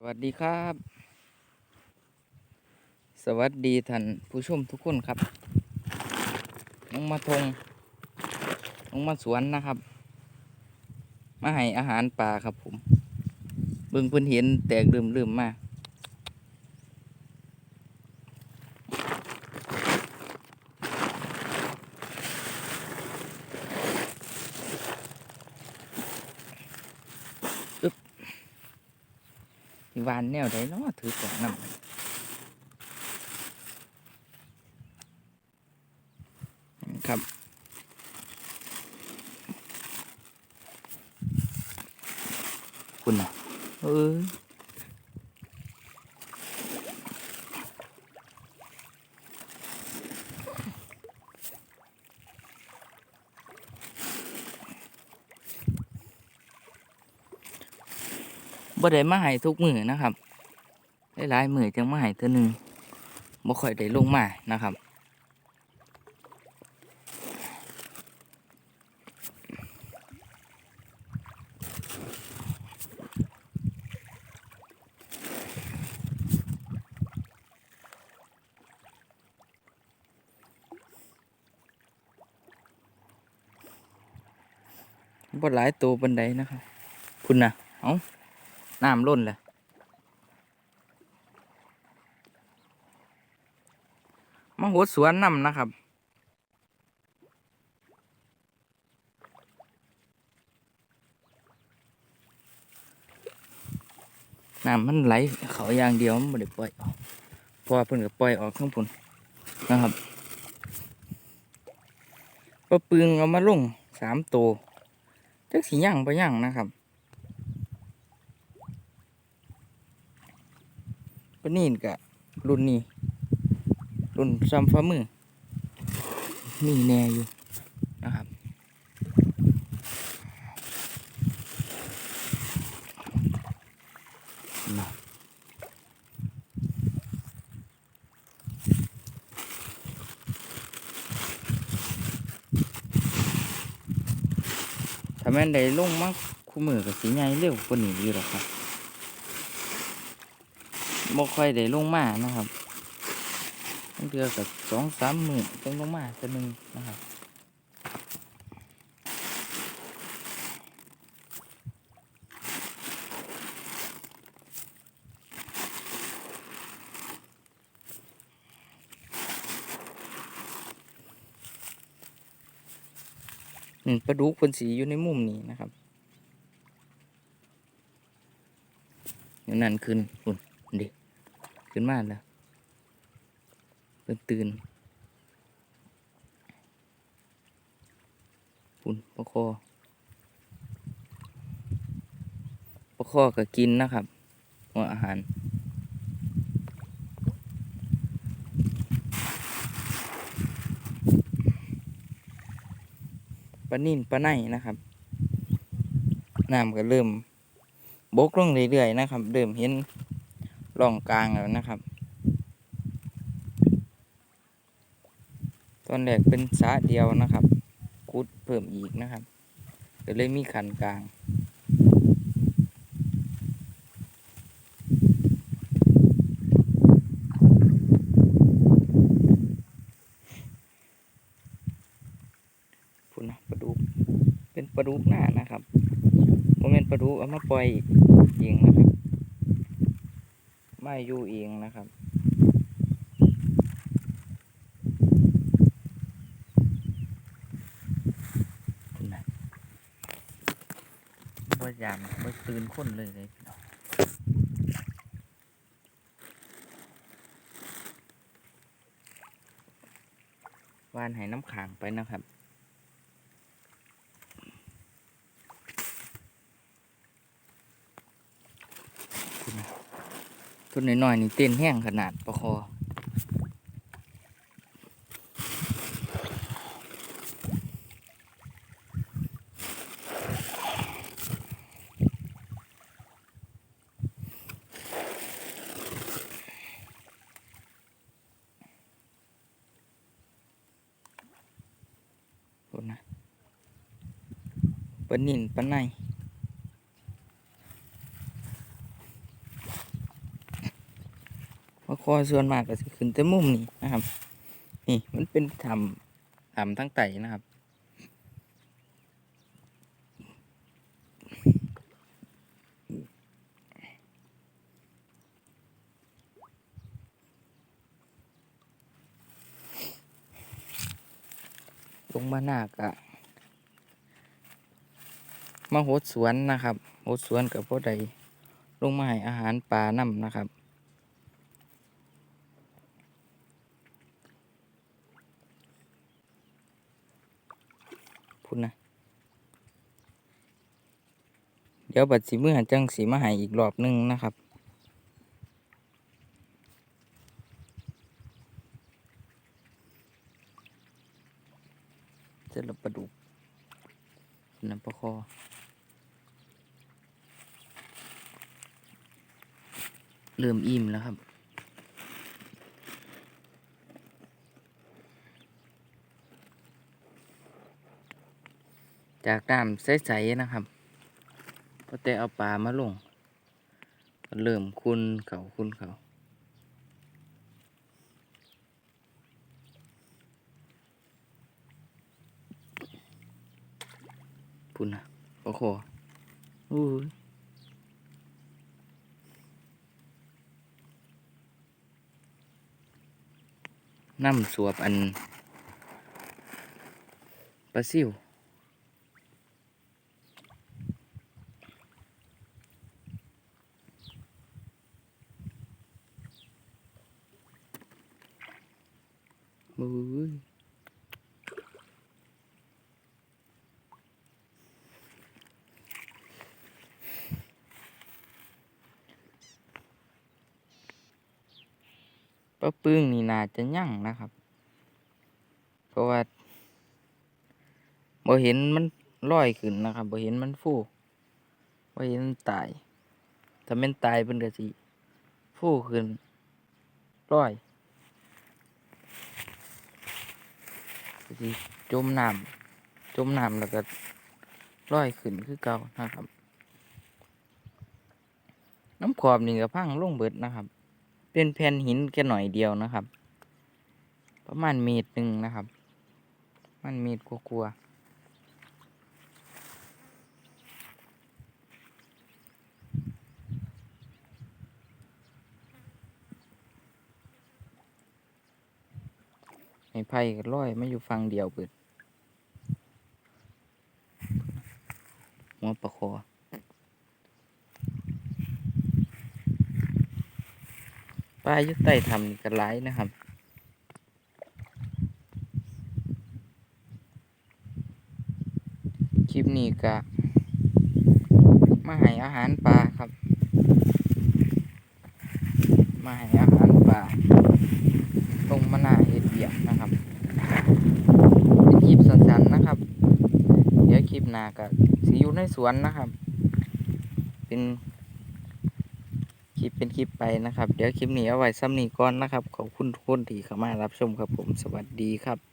สวัสดีครับ สวัสดีท่านผู้ชมทุกคนครับน้องมาทงน้องมาสวนนะครับ มาให้อาหารปลาครับผม เบิ่งเพิ่นเห็นแตกลืมลืมๆมา วานแนวใดเนาะถือกล่องน้ำครับคุณน่ะเออ บ่ได้มาให้ทุกมือนะครับหลายๆมือจังมาให้เท่านึงบ่ค่อยได้ลงมานะครับบ่หลายตัวบันไดนะครับคุณนะเอา น้ำล้นเลยมาหัวสวนน้ำนะครับ น้ำมันไหลเขาอย่างเดียวมันไม่ได้ปล่อยออกพราะว่าเพิ่นก็ปล่อยออกข้างบนนะครับปลาปึงเอามาลงสามตัวจักสีย่างไปย่างนะครับ ปนี่กะรุ่นนี้รุ่นซัมฟ้ามือมีแน่อยู่นะครับนะถ้าแม่นได้ลงมากคู่มือกับสีใหญ่เร็วกว่านี้อยู่หรอกครับ บ่ค่อยได้ลงมานะครับเดือกับสองสามหมื่นจังลงมาตัวหนึ่งนะครับอืมปลาดุกเพิ่นสีอยู่ในมุมนี้นะครับนั่นขึ้นคุณ ดิขึ้นมาแล้วเพิ่นตื่นคุณปลาคอปลาคอก็กินนะครับหัวอาหารปลานิ่นปลาไนนะครับน้ำก็เริ่มบกลงเรื่อยๆนะครับ เริ่มเห็น ร่องกลางแล้วนะครับ ตอนแรกเป็นสาเดียวนะครับคุดเพิ่มอีกนะครับก็เลยมีขันกลางพุ่นนะปลาดุกเป็นปลาดุกหน้านะครับโมเมนปลาดุกเอามาปล่อยเองนะครับ ไม่ยู่เองนะครับพุ่นะบ่ยามบ่ตื่นคนเลยเลยพี่น้องวานให้น้ำขางไปนะครับ ทุนน้อยๆนี่เต้นแห้งขนาดประคอนะปนินปลาใน ปลาค อส่วนมากก็จะขึ้นแต่มุมนี้นะครับ นี่มันเป็นถ้ำถ้ำทั้งไตนะครับลงมาหน้ากะมาโหดสวนนะครับโหดสวนกับพ่อใดลงมาให้อาหารปลาน้ำนะครับ พุ่นนะเดี๋ยวบัดสีมือจังสีมาหายอีกรอบหนึงนะครับเสร็จแล้วปลาดุกน้ำปลาคอเริ่มอิ่มแล้วครับ จากน้ำใสๆนะครับพอแต่เอาปลามาลงก็เริ่มคุณเขาคุณเขาพุ่นนะโอ้โหอู้น้ำสวบอันปลาซิว มือปลาปึ้งนี่น่าจะยั่งนะครับ เพราะว่าบ่เห็นมันลอยขึ้นนะครับบ่เห็นมันฟูบ่เห็นมันตาย ถ้ามันตายเป็นกะสิฟูขึ้นลอย ก็สิ จมน้ำจมน้ำแล้วก็ลอยขึ้นคือเก่านะครับ น้ำขอบนี่ก็พังลงเบิดนะครับ เป็นแผ่นหินแค่หน่อยเดียวนะครับ ประมาณเมตรหนึ่งนะครับ มันเมตรกลัวๆ ให้ไผ่ก็ลอยมาอยู่ฝั่งเดียวเบิดหัวปลาคอปลายู่ใต้ถ้ำนี่ก็หลายนะครับคลิปนี้ก็มาให้อาหารปลาครับ มาให้อาหารปลา ลงมาหน้าเห็ดเบียกนะครับเป็นคลิปสั้นๆนะครับ เดี๋ยวคลิปหน้าก็สิอยู่ในสวนนะครับ เป็นคลิปเป็นคลิปไปนะครับ เดี๋ยวคลิปนี้เอาไว้ซ้ำนี้ก่อนนะครับ ขอบคุณทุกคนที่เข้ามารับชมครับผมสวัสดีครับ